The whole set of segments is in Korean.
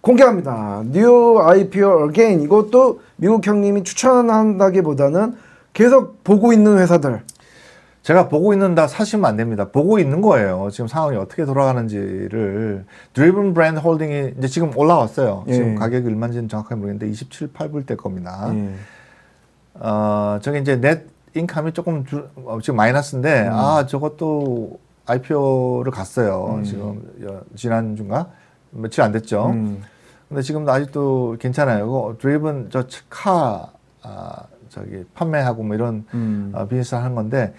공개합니다. 뉴 IPO again 이것도 미국 형님이 추천한다기보다는 계속 보고 있는 회사들. 제가 보고 있는다 사시면 안 됩니다. 보고 있는 거예요. 지금 상황이 어떻게 돌아가는지를 드리븐 브랜드 홀딩이 이제 지금 올라왔어요. 예. 지금 가격이 얼마인지는 정확하게 모르겠는데 27, 8불 대 겁니다. 예. 어, 저기 이제 넷 인감이 조금 줄, 어, 지금 마이너스인데 음. 아 저것도 IPO를 갔어요. 지금 여- 지난 주인가 며칠 안 됐죠. 음. 근데 지금도 아직도 괜찮아요. 그거 드리븐 저카 아, 저기 판매하고 뭐 이런 음. 어, 비즈니스 하는 건데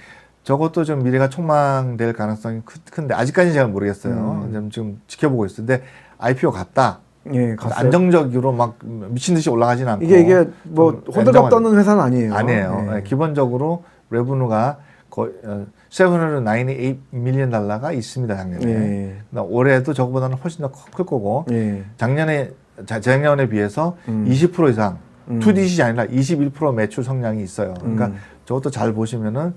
저것도 좀 미래가 촉망될 가능성이 크, 큰데 아직까지는 제가 모르겠어요. 음. 좀, 지금 지켜보고 있어요. 근데 IPO 갔다. 예, 갔어요. 안정적으로 막 미친 듯이 올라가진 않고 이게 이게 뭐좀 호들갑 떠는 회사는 아니에요. 아니에요. 예. 예, 기본적으로 레브누가 거의 어, 798 밀리언 달러가 있습니다 작년에. 예. 올해도 저거보다는 훨씬 더 클 거고 예. 작년에 자- 작년에 비해서 음. 20% 이상 음. 2DC이 아니라 21% 매출 성장이 있어요. 그러니까 음. 저것도 잘 보시면은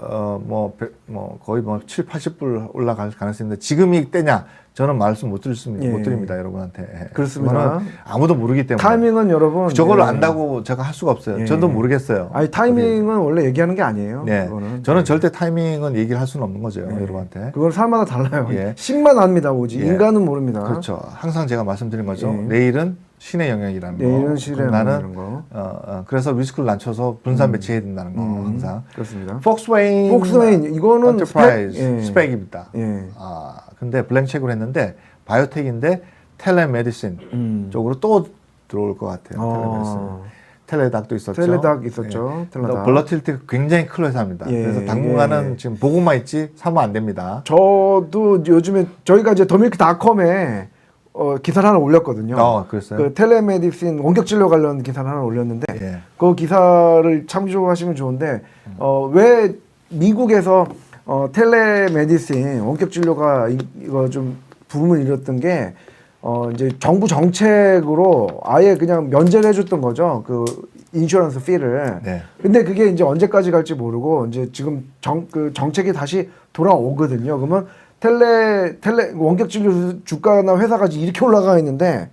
어뭐 뭐 거의 뭐 7, 80불 올라갈 가능성이 있는데 지금이 때냐? 저는 말씀 못 드렸습니다. 예. 못 드립니다, 여러분한테. 예. 그렇습니다. 아무도 모르기 때문에. 타이밍은 여러분 저거를 예. 안다고 제가 할 수가 없어요. 예. 저도 모르겠어요. 아니 타이밍은 원래 얘기하는 게 아니에요. 네. 그거는. 저는 절대 타이밍은 얘기를 할 수는 없는 거죠, 예. 여러분한테. 그건 사람마다 달라요. 예. 신만 압니다 오지 예. 인간은 모릅니다. 그렇죠. 항상 제가 말씀드린 거죠. 예. 내일은 신의 영역이라는 거. 내일은 실에 그럼 나는 거. 어, 어, 그래서 리스크를 낮춰서 분산 배치해야 된다는 거 음, 항상. 그렇습니다. 폭스웨인 폭스웨인 이거는 엔터프라이즈 스펙, 예. 스펙입니다. 예. 아 근데 블랭책으로 했는데 바이오텍인데 텔레메디신 음. 쪽으로 또 들어올 것 같아요. 텔레메디신. 어, 텔레닥도 있었죠. 텔레닥 있었죠. 예. 텔레닥. 볼러틸티 굉장히 큰 회사입니다. 예, 그래서 당분간은 예. 지금 보고만 있지 사면 안 됩니다. 저도 요즘에 저희가 이제 더밀크닷컴에 어, 기사를 하나 올렸거든요. 어, 그랬어요? 그 텔레메디신 원격 진료 관련 기사를 하나 올렸는데 예. 그 기사를 참조하시면 좋은데 어, 왜 미국에서 어, 텔레메디신 원격 진료가 이- 이거 좀 부음을 일었던 게 어, 이제 정부 정책으로 아예 그냥 면제를 해줬던 거죠. 그 인슈런스 피를. 네. 근데 그게 이제 언제까지 갈지 모르고 이제 지금 정 그 정책이 다시 돌아오거든요. 그러면 텔레 텔레 원격 진료 주가나 회사가 이렇게 올라가 있는데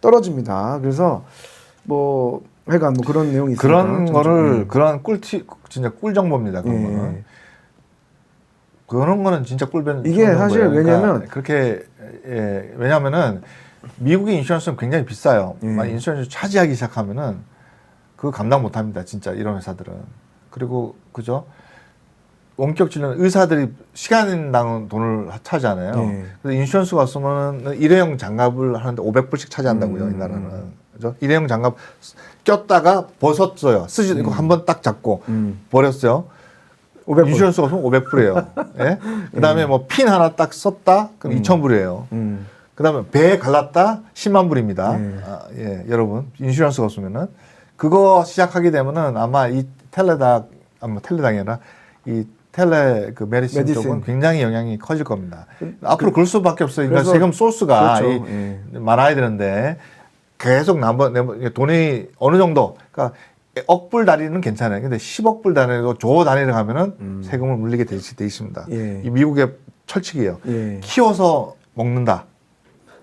떨어집니다. 그래서 뭐 하여간 뭐 그런 내용이 있습니다. 그런 거를 그런 꿀팁 진짜 꿀 정보입니다. 그런 예. 거는. 그런 거는 진짜 꿀변. 이게 꿀 사실 정보예요. 왜냐면- 그러니까 그렇게 예, 왜냐면은 미국의 인슈런스는 굉장히 비싸요. 예. 만약 인슈런스 차지하기 시작하면은 그거 감당 못 합니다. 진짜 이런 회사들은. 그리고 그죠? 원격 진료는 의사들이 시간당 돈을 차지하잖아요. 예. 그래서 인슈런스가 없으면은 일회용 장갑을 하는데 500불씩 차지한다고요, 음. 이 나라는. 그죠? 일회용 장갑 꼈다가 벗었어요. 쓰지 이거 한번 딱 잡고 음. 버렸어요. 500불. 인슈런스가 없으면 500불이에요. 예? 그 다음에 뭐핀 하나 딱 썼다? 그럼 2,000불이에요. 음. 그 다음에 배 갈랐다? 10만 불입니다. 예. 아, 예, 여러분. 인슈런스가 없으면은 그거 시작하게 되면은 아마 이 텔레닥 아마 텔레닥이 아니라 이 텔레 그 메디신, 메디신. 쪽은 굉장히 영향이 커질 겁니다. 앞으로 그 럴 수밖에 없어요. 그러니까 세금 소스가 그렇죠. 이 예. 많아야 되는데 계속 내번- 돈이 어느 정도 그러니까 억불 단위는 괜찮아요. 근데 10억 불 단위로 조 단위로 가면은 세금을 물리게 돼, 있- 돼 있습니다. 음. 예. 이 미국의 철칙이에요. 예. 키워서 먹는다.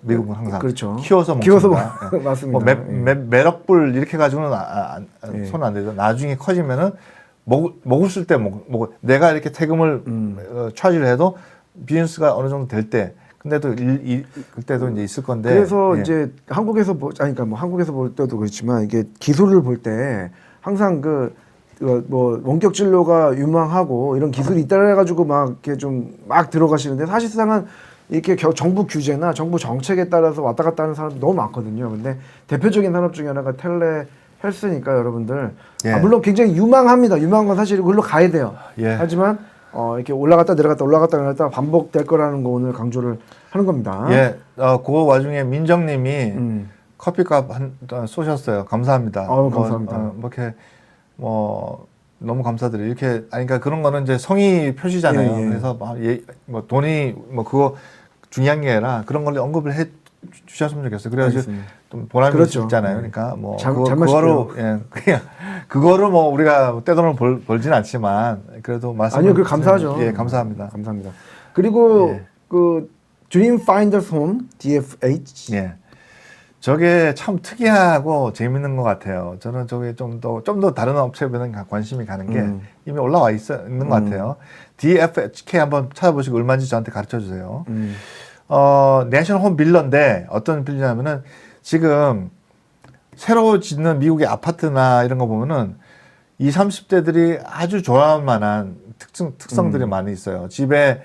미국은 항상 그렇죠. 키워서 키워서 먹습니다. 먹- 맞습니다. 뭐 몇, 예. 몇, 몇 억 불 이렇게 가지고는 아, 아, 아, 예. 손안 되죠. 나중에 커지면은 먹, 먹을 때 먹, 먹, 내가 이렇게 태금을 음. 어, 차지를 해도 비즈니스가 어느 정도 될 때, 근데도 일, 일, 그때도 이제 있을 건데. 그래서 예. 이제 한국에서 보, 아니 그러니까 뭐 한국에서 볼 때도 그렇지만 이게 기술을 볼 때 항상 그, 그뭐 원격 진료가 유망하고 이런 기술이 있다 해가지고 막 이렇게 좀 막 들어가시는데 사실상은 이렇게 겨- 정부 규제나 정부 정책에 따라서 왔다 갔다 하는 사람도 너무 많거든요. 근데 대표적인 산업 중에 하나가 텔레 헬스니까 여러분들 예. 아, 물론 굉장히 유망합니다. 유망한 건 사실 그걸로 가야 돼요. 예. 하지만 어, 이렇게 올라갔다 내려갔다 올라갔다 내려갔다 반복될 거라는 거 오늘 강조를 하는 겁니다. 예, 어, 그 와중에 민정님이 음. 커피값 한 어, 쏘셨어요. 감사합니다. 아유, 감사합니다. 뭐, 어, 뭐 이렇게 뭐 너무 감사드려요. 이렇게 아니 그러니까 그런 거는 이제 성의 표시잖아요. 예, 예. 그래서 막 예, 뭐 돈이 뭐 그거 중요한 게 아니라 그런 걸 언급을 해 주- 주셨으면 좋겠어요. 알겠습니다. 좀 보람이 그렇죠. 있잖아요. 네. 그러니까 뭐 잘- 그거, 잘 그거로 예, 그냥 그거를 뭐 우리가 떼돈을 벌, 벌진 않지만 그래도 말씀 아니요, 그 감사하죠. 예, 감사합니다. 감사합니다. 그리고 예. 그 드림 파인더스 홈 DFH 예. 저게 참 특이하고 재밌는 것 같아요. 저는 저게 좀 더 좀 더 다른 업체보다는 관심이 가는 게 음. 이미 올라와 있어 있는 것 음. 같아요. DFHK 한번 찾아보시고 얼마인지 저한테 가르쳐 주세요. 음. 어, 내셔널 홈 빌러인데 어떤 빌려냐면은 지금 새로 짓는 미국의 아파트나 이런 거 보면은 20, 30대들이 아주 좋아할 만한 특성, 특성들이 음. 많이 있어요. 집에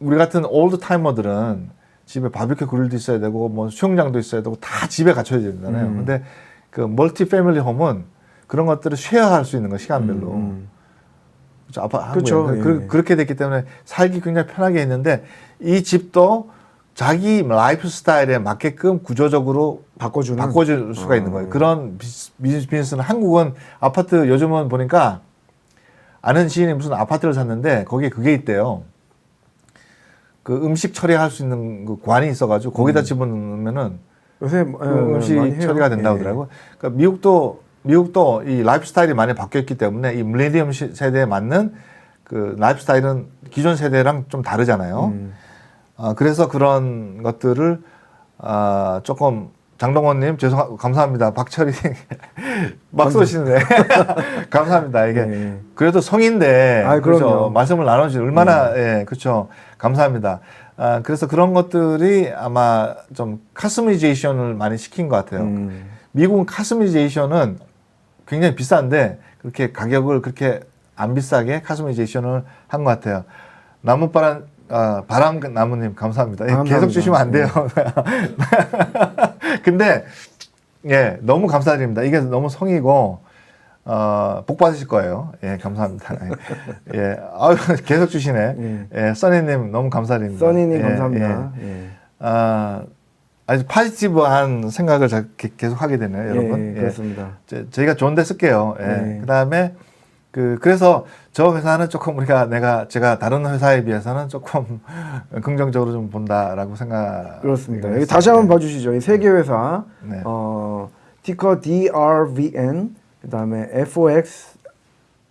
우리 같은 올드 타이머들은 집에 바비큐 그릴도 있어야 되고 뭐 수영장도 있어야 되고 다 집에 갖춰야 되잖아요. 음. 근데 그 멀티 패밀리 홈은 그런 것들을 쉐어할 수 있는 거 시간별로. 음. 그렇죠. 아파 그렇죠. 한국에. 예. 그, 그렇게 됐기 때문에 살기 굉장히 편하게 했는데 이 집도 자기 라이프 스타일에 맞게끔 구조적으로 바꿔주는 바꿔줄 수가 어. 있는 거예요. 그런 비즈- 비즈니스는 한국은 아파트 요즘은 보니까 아는 지인이 무슨 아파트를 샀는데 거기에 그게 있대요. 그 음식 처리할 수 있는 그 관이 있어가지고 거기다 집어넣으면은 요새 뭐, 그 예, 많이 음식. 처리가 된다고 예. 하더라고요. 그러니까 미국도 미국도 이 라이프 스타일이 많이 바뀌었기 때문에 이 밀레니엄 시- 세대에 맞는 그 라이프 스타일은 기존 세대랑 좀 다르잖아요. 음. 아, 그래서 그런 것들을 아, 조금 장동원님 죄송 감사합니다. 박철이 막 쏘시네. 감사합니다. 이게 예. 그래도 성인데 아이, 그렇죠. 말씀을 나눠주시 얼마나 예 그렇죠. 감사합니다. 아, 그래서 그런 것들이 아마 좀 카스미제이션을 많이 시킨 것 같아요. 음. 미국은 카스미제이션은 굉장히 비싼데 그렇게 가격을 그렇게 안 비싸게 카스미제이션을 한 것 같아요. 나무바람 아, 바람 나무님 감사합니다. 예, 감사합니다. 계속 주시면 안 돼요. 근데 예 너무 감사드립니다. 이게 너무 성이고 어, 복 받으실 거예요. 예 감사합니다. 예 아유, 계속 주시네. 예 써니님 너무 감사드립니다. 써니님 예, 감사합니다. 예. 예. 아, 아주 파지티브한 생각을 자- 게- 계속 하게 되네요, 여러분. 예, 예. 그렇습니다. 저, 저희가 좋은데 쓸게요. 예. 네. 그다음에 그 그래서 저 회사는 조금 우리가 내가 제가 다른 회사에 비해서는 조금 긍정적으로 좀 본다라고 생각. 그렇습니다. 여기 다시 한번 봐주시죠. 이 세계 회사 네. 어, 티커 DRVN 그다음에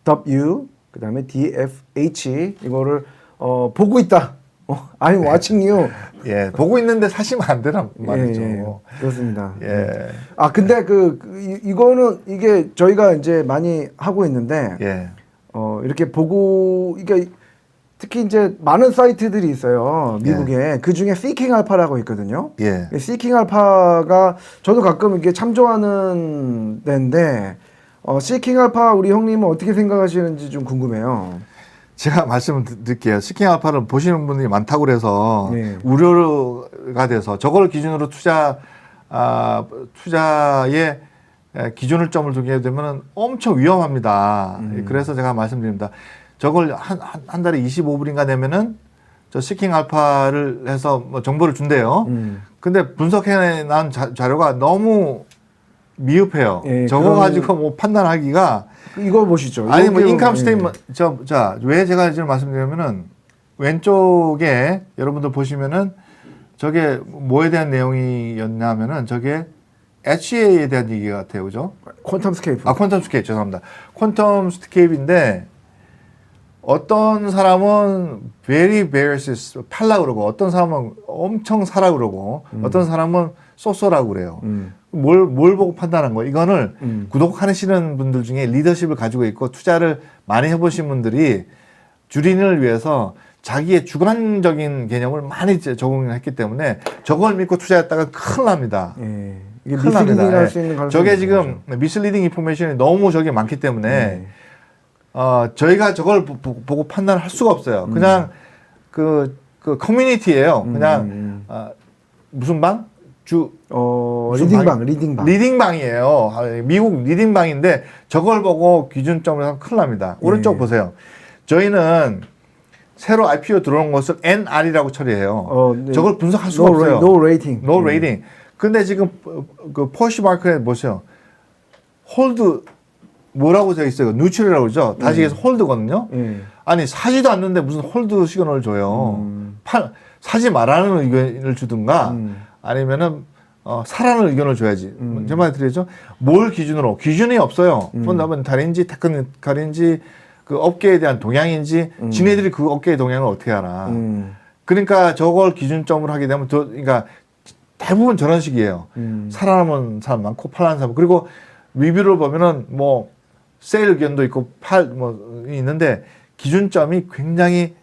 FOXW 그다음에 DFH 이거를 어, 보고 있다. 어, I'm watching you. 예, 보고 있는데 사시면 안 되란 말이죠. 예, 예. 그렇습니다. 예, 아 근데 그, 그 이- 이거는 이게 저희가 이제 많이 하고 있는데 예, 어 이렇게 보고 이게 특히 이제 많은 사이트들이 있어요 미국에 그 중에 Seeking Alpha라고 있거든요. 예. Seeking Alpha가 저도 가끔 이게 참조하는 데인데 어, Seeking Alpha 우리 형님은 어떻게 생각하시는지 좀 궁금해요. 제가 말씀을 드- 드릴게요. 스킹 알파를 보시는 분들이 많다고 그래서 네. 우려가 돼서 저걸 기준으로 투자 아, 투자에 에, 기준을 점을 두게 되면 엄청 위험합니다. 음. 그래서 제가 말씀드립니다. 저걸 한, 한, 한 달에 25불인가 내면은 저 스킹 알파를 해서 뭐 정보를 준대요. 음. 근데 분석해 난 자, 자료가 너무 미흡해요. 예, 저거 그런- 가지고 뭐 판단하기가 이거 보시죠. 아니 뭐 인컴 예. 스테이트먼트 저자왜 제가 지금 말씀드리냐면은 왼쪽에 여러분들 보시면은 저게 뭐에 대한 내용이었냐면은 저게 HA에 대한 얘기 같아요, 그죠? 퀀텀 스케이프. 아 퀀텀 스케이프 죄송합니다. 퀀텀 스케이프인데 어떤 사람은 very versus 팔라 그러고 어떤 사람은 엄청 사라 그러고 어떤 사람은 쏘쏘라고 그래요. 음. 뭘, 뭘 보고 판단한 거예요? 이거를 음. 구독하시는 분들 중에 리더십을 가지고 있고 투자를 많이 해보신 분들이 주린을 위해서 자기의 주관적인 개념을 많이 적응을 했기 때문에 저걸 믿고 투자했다가 큰일 납니다. 예. 이게 큰일 납니다. 예. 할수 있는 가능성이 저게 지금 미슬리딩 인포메이션이 너무 저게 많기 때문에 네. 어, 저희가 저걸 보, 보- 보고 판단을 할 수가 없어요. 그냥 그, 그 커뮤니티예요. 그냥 음, 음. 어, 무슨 방? 주 어 리딩방 방? 리딩방. 리딩방이에요. 아, 미국 리딩방인데 저걸 보고 기준점을 하면 큰일 납니다. 오른쪽 예. 보세요. 저희는 새로 IPO 들어온 것을 NR이라고 처리해요. 어, 네. 저걸 분석할 수가 no, 없어요. no rating. no 음. rating. 근데 지금 어, 그 포시 마켓에 보세요. 홀드 뭐라고 되어 있어요? 뉴트럴이라고 그러죠. 다시 해서 홀드거든요. 예. 아니 사지도 않는데 무슨 홀드 시그널을 줘요. 음. 팔, 사지 말라는 의견을 주든가 음. 아니면은 어, 사라는 의견을 줘야지. 음. 제말 드리죠. 뭘 기준으로? 기준이 없어요. 음. 펀다멘탈인지 테크니컬인지 그 업계에 대한 동향인지 음. 지네들이 그 업계의 동향을 어떻게 알아. 음. 그러니까 저걸 기준점으로 하게 되면 더, 그러니까 대부분 저런 식이에요. 음. 살아남은 사람 많고 팔라는 사람 그리고 리뷰를 보면은 뭐 세일 의견도 있고 팔 뭐 있는데 기준점이 굉장히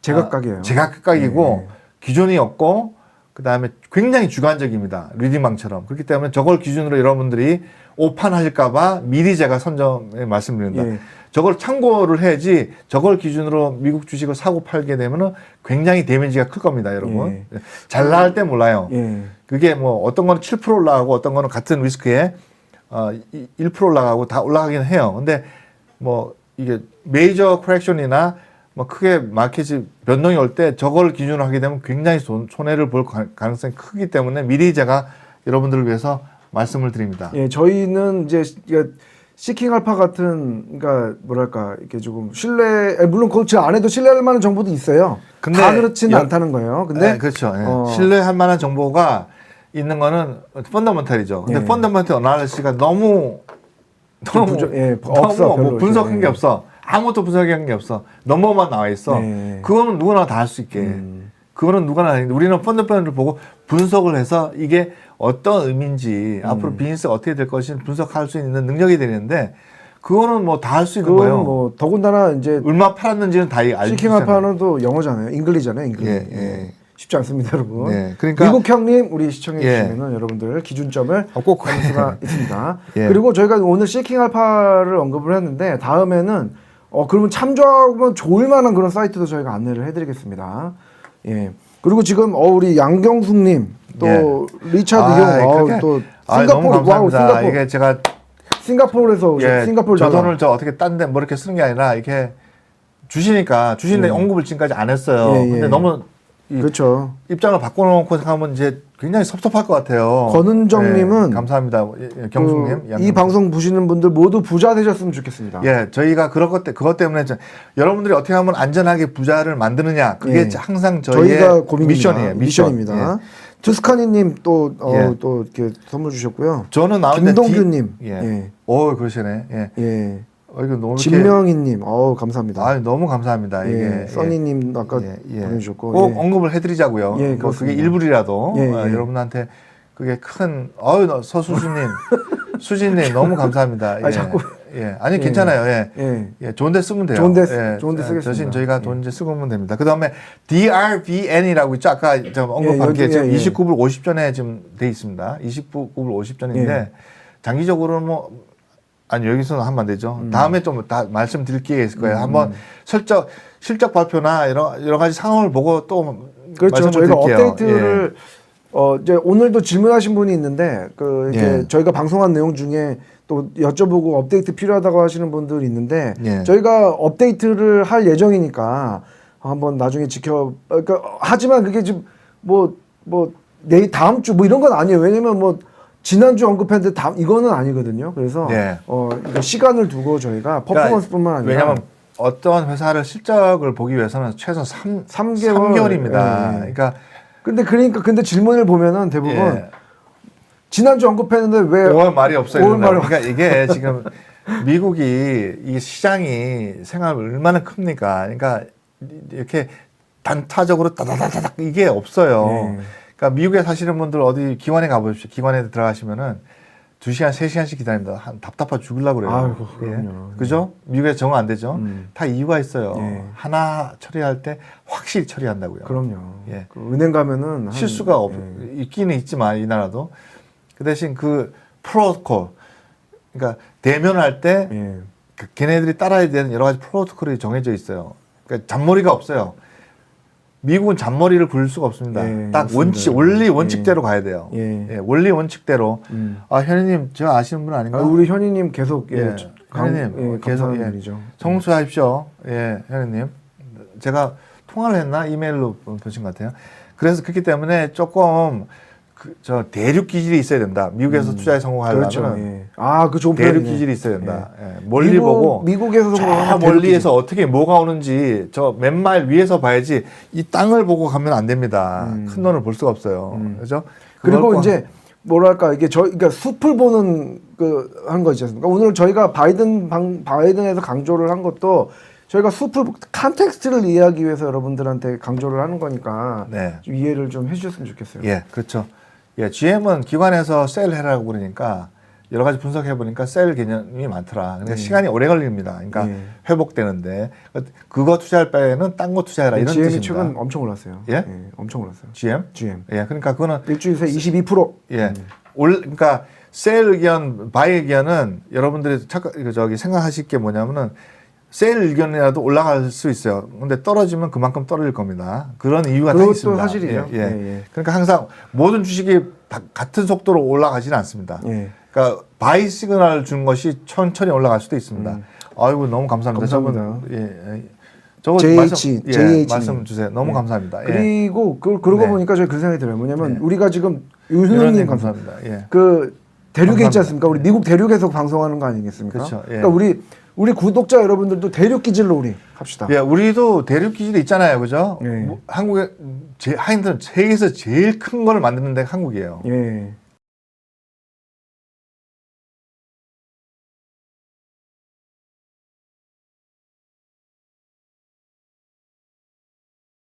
제각각이에요. 아, 제각각이고 네. 기준이 없고 그 다음에 굉장히 주관적입니다. 리딩방처럼 그렇기 때문에 저걸 기준으로 여러분들이 오판하실까봐 미리 제가 선점에 말씀드립니다. 예. 저걸 참고를 해야지 저걸 기준으로 미국 주식을 사고 팔게 되면은 굉장히 데미지가 클 겁니다, 여러분. 잘 나갈 때 몰라요. 예. 그게 뭐 어떤 거는 7% 올라가고 어떤 거는 같은 리스크에 어, 이- 1% 올라가고 다 올라가긴 해요. 근데 뭐 이게 메이저 크랙션이나 뭐 크게 마켓이 변동이 올 때 저걸 기준으로 하게 되면 굉장히 손, 손해를 볼 가- 가능성이 크기 때문에 미리 제가 여러분들을 위해서 말씀을 드립니다. 예, 저희는 이제 그러니까 시킹 알파 같은 그러니까 뭐랄까 이렇게 조금 신뢰 예, 물론 그렇지 않아도 신뢰할 만한 정보도 있어요. 근데 다 그렇지는 여- 않다는 거예요. 근데 네, 그렇죠. 예. 어. 신뢰할 만한 정보가 있는 거는 펀더먼탈이죠. 근데 예. 펀더먼탈 어나리시가 너무 좀 너무 부족- 예, 너무 없어, 뭐 별로 분석한. 게 없어. 아무것도 분석한 게 없어. 넘버만 나와 있어. 네. 그거는 누구나 다 할 수 있게. 음. 그거는 누구나 하는데 우리는 펀더먼탈을 보고 분석을 해서 이게 어떤 의미인지 음. 앞으로 비즈니스가 어떻게 될 것인지 분석할 수 있는 능력이 되는데 그거는 뭐 다 할 수 있는 거예요. 뭐 더군다나 이제 얼마 팔았는지는 다 알고 시킹. 알파는 또 영어잖아요. 잉글리잖아요. 잉글리. 예, 예. 쉽지 않습니다, 여러분. 네, 그러니까- 미국 형님 우리 시청해 예. 주시면은 여러분들 기준점을 어, 꼭 수가 있습니다. 예. 그리고 저희가 오늘 시킹 알파를 언급을 했는데 다음에는 어 그러면 참조하면 좋을 만한 그런 사이트도 저희가 안내를 해드리겠습니다. 예. 그리고 지금 어 우리 양경숙님 또 예. 리차드 아이, 형, 어, 또 아이, 싱가포르 너무 와우. 싱가포르 이게 제가 싱가포르에서 예, 싱가포르 저. 돈을 저 어떻게 딴 데 뭐 이렇게 쓰는 게 아니라 이렇게 주시니까 주시는데 예. 언급을 지금까지 안 했어요. 예, 예. 근데 너무 이 그렇죠. 입장을 바꿔놓고 생각하면 이제 굉장히 섭섭할 것 같아요. 권은정님은 예, 감사합니다. 예, 예, 경숙님, 그, 이 방송 보시는 분들 모두 부자 되셨으면 좋겠습니다. 예, 저희가 그럴 것, 때, 그것 때문에 저- 여러분들이 어떻게 하면 안전하게 부자를 만드느냐 그게 예. 항상 저희의. 미션이에요. 미션. 미션입니다. 예. 투스카니님 또, 어, 예. 또 이렇게 선물 주셨고요. 저는 나오는데 김동규님. 디- 예. 예. 오, 그러시네. 예. 예. 어, 이거 너무 진명희님, 어우 감사합니다. 아, 너무 감사합니다. 이게 예. 예. 써니님 아까 예, 예. 보내주셨고, 꼭 예. 언급을 해드리자고요. 예, 뭐 그게. 일부리라도 예, 어, 예. 여러분한테 그게 큰 어유 너- 서수수님, 수진님 너무 감사합니다. 아, 자꾸- 예, 아니 예. 괜찮아요. 예. 예. 예, 좋은데 쓰면 돼요. 좋은데 예, 쓰- 좋은데 예, 쓰겠습니다. 대신 저희가 예. 좋은데 쓰면 됩니다. 그 다음에 DRVN이라고 있죠. 아까 좀 언급한 게 지금 예, 예. 29불 50전에 지금 돼 있습니다. 29불 50전인데 예. 장기적으로는 뭐 아니 여기서는 하면 안 되죠. 음. 다음에 좀 다 말씀드릴 기회가 있을 거예요. 한번 실적 실적 발표나 여러 여러 가지 상황을 보고 또 그렇죠. 저희가 드릴게요. 업데이트를 어 이제 오늘도 질문하신 분이 있는데 그 이제 예. 저희가 방송한 내용 중에 또 여쭤보고 업데이트 필요하다고 하시는 분들이 있는데 예. 저희가 업데이트를 할 예정이니까 한번 나중에 지켜 어, 그러니까 하지만 그게 지금 뭐뭐 내일 다음 주 뭐 이런 건 아니에요. 왜냐면 뭐 지난주 언급했는데 다음 이거는 아니거든요. 그래서 네. 어 이거 시간을 두고 저희가 퍼포먼스뿐만 아니라 왜냐하면 어떤 회사를 실적을 보기 위해서는 최소 3, 삼 개월, 3개월입니다. 예. 그러니까 근데 그러니까 근데 질문을 보면은 대부분 예. 지난주 언급했는데 왜 5월 말이 없어요. 5월 말에 그러니까 이게 지금 미국이 이 시장이 생활 얼마나 큽니까? 그러니까 이렇게 단타적으로 따다다다닥 이게 없어요. 네. 그러니까 미국에 사시는 분들 어디 기관에 가보십시오. 기관에 들어가시면은 두 시간, 세 시간씩 기다립니다. 한 답답하 죽으려고 그래요. 아이고, 그럼요. 예. 그죠? 미국에 정화 안 되죠? 음. 다 이유가 있어요. 예. 하나 처리할 때 확실히 처리한다고요. 그럼요. 예. 그 은행 가면은 한- 실수가 없, 예. 있기는 있지만 이 나라도 그 대신 그 프로토콜 그러니까 대면할 때 예. 그 걔네들이 따라야 되는 여러 가지 프로토콜이 정해져 있어요. 그러니까 잔머리가 없어요. 미국은 잔머리를 굴릴 수가 없습니다. 예, 딱 맞습니다. 원칙 원리 예. 원칙대로 가야 돼요. 예. 원리 원칙대로. 음. 아 현희님 저 아시는 분 아, 아닌가? 우리 현희님 계속 예, 예. 감, 현희님, 예, 어, 계속, 예. 일이죠. 청수하십시오. 예, 현희님. 제가 통화를 했나 이메일로 보신 것 같아요. 그래서 그렇기 때문에 조금 그, 저 대륙 기질이 있어야 된다. 미국에서 투자에 성공하려면 그렇죠. 예. 아, 그 좋은 대륙 표현이네. 기질이 있어야 된다. 예, 멀리 미국, 보고 미국에서 저 멀리에서 어떻게 뭐가 오는지 저 몇 마일 위에서 봐야지 이 땅을 보고 가면 안 됩니다. 음. 큰 돈을 볼 수가 없어요. 그죠? 그리고 그걸 이제 뭐랄까 이게 저 그러니까 숲을 보는 그 한거 있지 않습니까? 오늘 저희가 바이든 방, 바이든에서 강조를 한 것도 저희가 숲을 컨텍스트를 이해하기 위해서 여러분들한테 강조를 하는 거니까 네. 좀 이해를 좀 해주셨으면 좋겠어요. 예, 그렇죠. 예, GM은 기관에서 셀 해라고 그러니까 여러 가지 분석해 보니까 셀 개념이 많더라. 그러니까 시간이 오래 걸립니다. 그러니까 네. 회복되는데 그거 투자할 바에는 딴 거 투자해라 이런 GM이 뜻입니다. 최근 엄청 올랐어요. 예? 엄청 올랐어요. GM? GM 예, 그러니까 그거는 일주일 새 22%. 예. 올 그러니까 셀 의견, 바이 의견은 여러분들이 착각 그 저기 생각하실 게 뭐냐면은 셀 의견이라도 올라갈 수 있어요. 근데 떨어지면 그만큼 떨어질 겁니다. 그런 이유가 다 있습니다. 사실이죠. 예, 예. 예, 예. 그러니까 항상 모든 주식이 다 같은 속도로 올라가지는 않습니다. 예. 그러니까 바이 시그널 주는 것이 천천히 올라갈 수도 있습니다. 아이고 너무 감사합니다. 음. 감사합니다. 저분, 예, 예. 저거 JH, 말씀, 예, JH. 말씀 주세요. 너무 예. 감사합니다. 예. 그리고 그 그러고 네. 보니까 저희 그 생각이 들어요. 뭐냐면 네. 우리가 지금 유현님. 감사합니다. 예. 그 대륙에 있지. 않습니까? 우리 미국 대륙에서 방송하는 거 아니겠습니까? 그렇죠. 예. 그러니까 우리 우리 구독자 여러분들도 대륙 기질로 우리 합시다. 예, 우리도 대륙 기질이 있잖아요, 그죠? 예. 뭐, 한국에 제 하인들은 세계에서 제일 큰 걸 만드는 데가 한국이에요. 예.